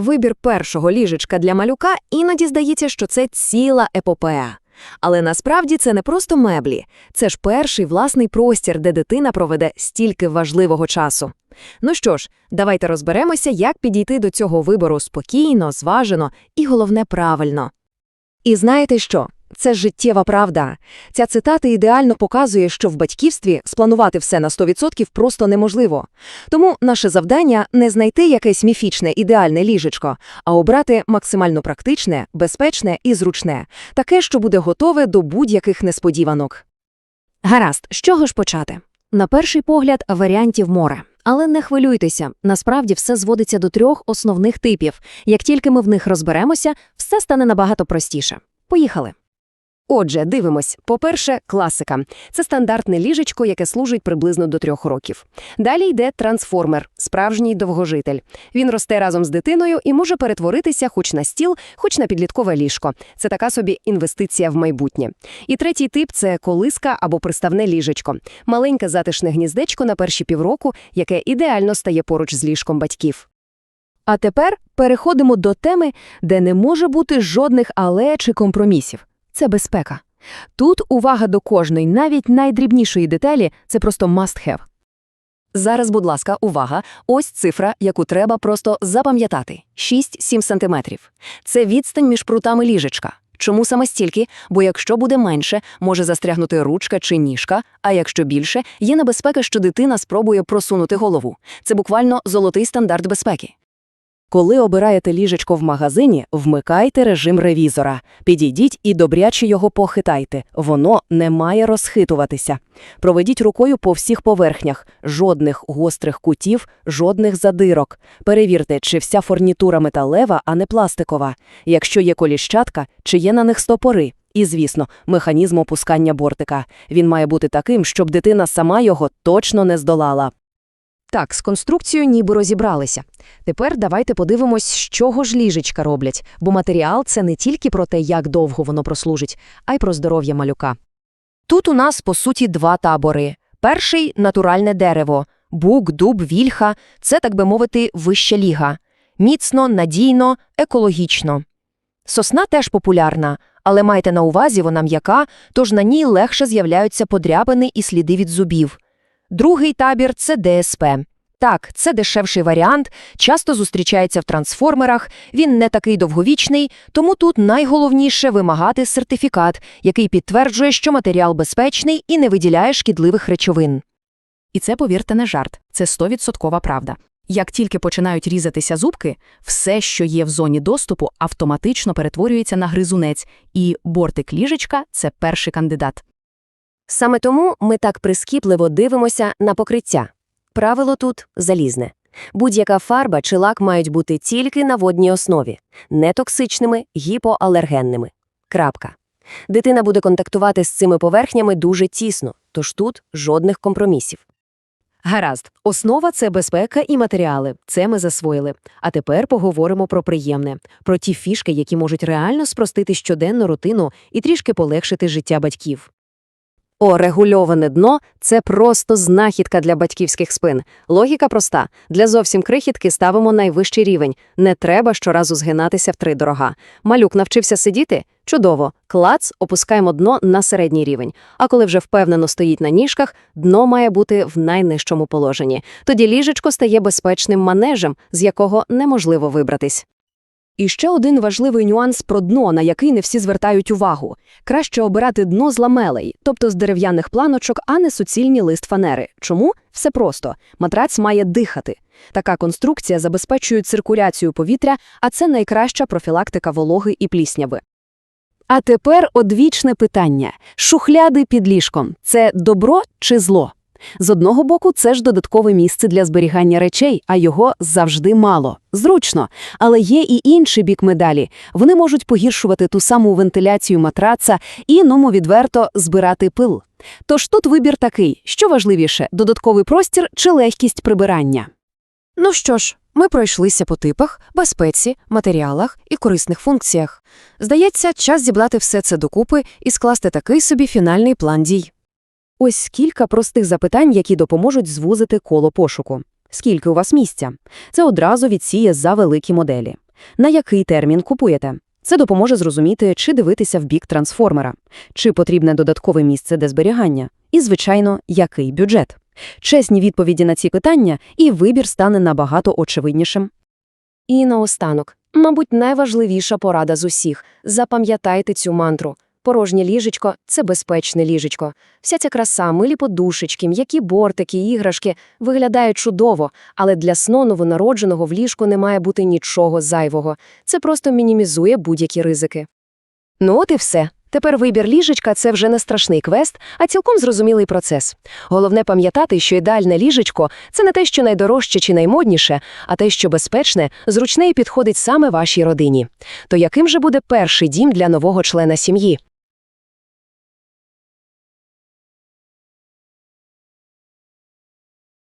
вибір першого ліжечка для малюка іноді здається, що це ціла епопея. Але насправді це не просто меблі, це ж перший власний простір, де дитина проведе стільки важливого часу. Ну що ж, давайте розберемося, як підійти до цього вибору спокійно, зважено і, головне, правильно. І знаєте що? Це життєва правда. Ця цитата ідеально показує, що в батьківстві спланувати все на 100% просто неможливо. Тому наше завдання не знайти якесь міфічне ідеальне ліжечко, а обрати максимально практичне, безпечне і зручне, таке, що буде готове до будь-яких несподіванок. Гаразд, з чого ж почати? На перший погляд, варіантів море. Але не хвилюйтеся, насправді все зводиться до трьох основних типів. Як тільки ми в них розберемося, все стане набагато простіше. Поїхали. Отже, дивимось. По-перше, класика. Це стандартне ліжечко, яке служить приблизно до трьох років. Далі йде трансформер, справжній довгожитель. Він росте разом з дитиною і може перетворитися хоч на стіл, хоч на підліткове ліжко. Це така собі інвестиція в майбутнє. І третій тип це колиска або приставне ліжечко. Маленьке затишне гніздечко на перші півроку, яке ідеально стає поруч з ліжком батьків. А тепер переходимо до теми, де не може бути жодних але чи компромісів. Це безпека. Тут увага до кожної, навіть найдрібнішої деталі – це просто must have. Зараз, будь ласка, увага. Ось цифра, яку треба просто запам'ятати. 6-7 сантиметрів. Це відстань між прутами ліжечка. Чому саме стільки? Бо якщо буде менше, може застрягнути ручка чи ніжка, а якщо більше, є небезпека, що дитина спробує просунути голову. Це буквально золотий стандарт безпеки. Коли обираєте ліжечко в магазині, вмикайте режим ревізора. Підійдіть і добряче його похитайте. Воно не має розхитуватися. Проведіть рукою по всіх поверхнях. Жодних гострих кутів, жодних задирок. Перевірте, чи вся фурнітура металева, а не пластикова. Якщо є коліщатка, чи є на них стопори. І, звісно, механізм опускання бортика. Він має бути таким, щоб дитина сама його точно не здолала. Так, з конструкцією ніби розібралися. Тепер давайте подивимось, з чого ж ліжечка роблять, бо матеріал це не тільки про те, як довго воно прослужить, а й про здоров'я малюка. Тут у нас, по суті, два табори. Перший натуральне дерево, бук, дуб, вільха це, так би мовити, вища ліга. Міцно, надійно, екологічно. Сосна теж популярна, але майте на увазі, вона м'яка, тож на ній легше з'являються подряпини і сліди від зубів. Другий табір це ДСП. Так, це дешевший варіант, часто зустрічається в трансформерах, він не такий довговічний, тому тут найголовніше вимагати сертифікат, який підтверджує, що матеріал безпечний і не виділяє шкідливих речовин. І це, повірте, не жарт, це 100% правда. Як тільки починають різатися зубки, все, що є в зоні доступу, автоматично перетворюється на гризунець, і бортик ліжечка це перший кандидат. Саме тому ми так прискіпливо дивимося на покриття. Правило тут залізне. Будь-яка фарба чи лак мають бути тільки на водній основі, нетоксичними, гіпоалергенними. Крапка. Дитина буде контактувати з цими поверхнями дуже тісно, тож тут жодних компромісів. Гаразд, основа це безпека і матеріали. Це ми засвоїли. А тепер поговоримо про приємне, про ті фішки, які можуть реально спростити щоденну рутину і трішки полегшити життя батьків. О, регульоване дно це просто знахідка для батьківських спин. Логіка проста: для зовсім крихітки ставимо найвищий рівень. Не треба щоразу згинатися втридорога. Малюк навчився сидіти? Чудово. Клац, опускаємо дно на середній рівень. А коли вже впевнено стоїть на ніжках, дно має бути в найнижчому положенні. Тоді ліжечко стає безпечним манежем, з якого неможливо вибратись. І ще один важливий нюанс про дно, на який не всі звертають увагу. Краще обирати дно з ламелей, тобто з дерев'яних планочок, а не суцільні лист фанери. Чому? Все просто. Матрац має дихати. Така конструкція забезпечує циркуляцію повітря, а це найкраща профілактика вологи і плісняви. А тепер одвічне питання: шухляди під ліжком це добро чи зло? З одного боку, це ж додаткове місце для зберігання речей, а його завжди мало. Зручно. Але є і інший бік медалі. Вони можуть погіршувати ту саму вентиляцію матраца і, ному відверто, збирати пил. Тож тут вибір такий: що важливіше додатковий простір чи легкість прибирання. Ну що ж, ми пройшлися по типах, безпеці, матеріалах і корисних функціях. Здається, час зібрати все це докупи і скласти такий собі фінальний план дій. Ось кілька простих запитань, які допоможуть звузити коло пошуку. Скільки у вас місця? Це одразу відсіє за великі моделі. на який термін купуєте. Це допоможе зрозуміти, чи дивитися в бік трансформера, чи потрібне додаткове місце для зберігання, і, звичайно, який бюджет. Чесні відповіді на ці питання, і вибір стане набагато очевиднішим. І наостанок, мабуть, найважливіша порада з усіх – запам'ятайте цю мантру. Порожнє ліжечко – це безпечне ліжечко. Вся ця краса, милі подушечки, м'які бортики, іграшки виглядають чудово, але для сну новонародженого в ліжку не має бути нічого зайвого. Це просто мінімізує будь-які ризики. Ну от і все. Тепер вибір ліжечка – це вже не страшний квест, а цілком зрозумілий процес. Головне пам'ятати, що ідеальне ліжечко – це не те, що найдорожче чи наймодніше, а те, що безпечне, зручне і підходить саме вашій родині. То яким же буде перший дім для нового члена сім'ї?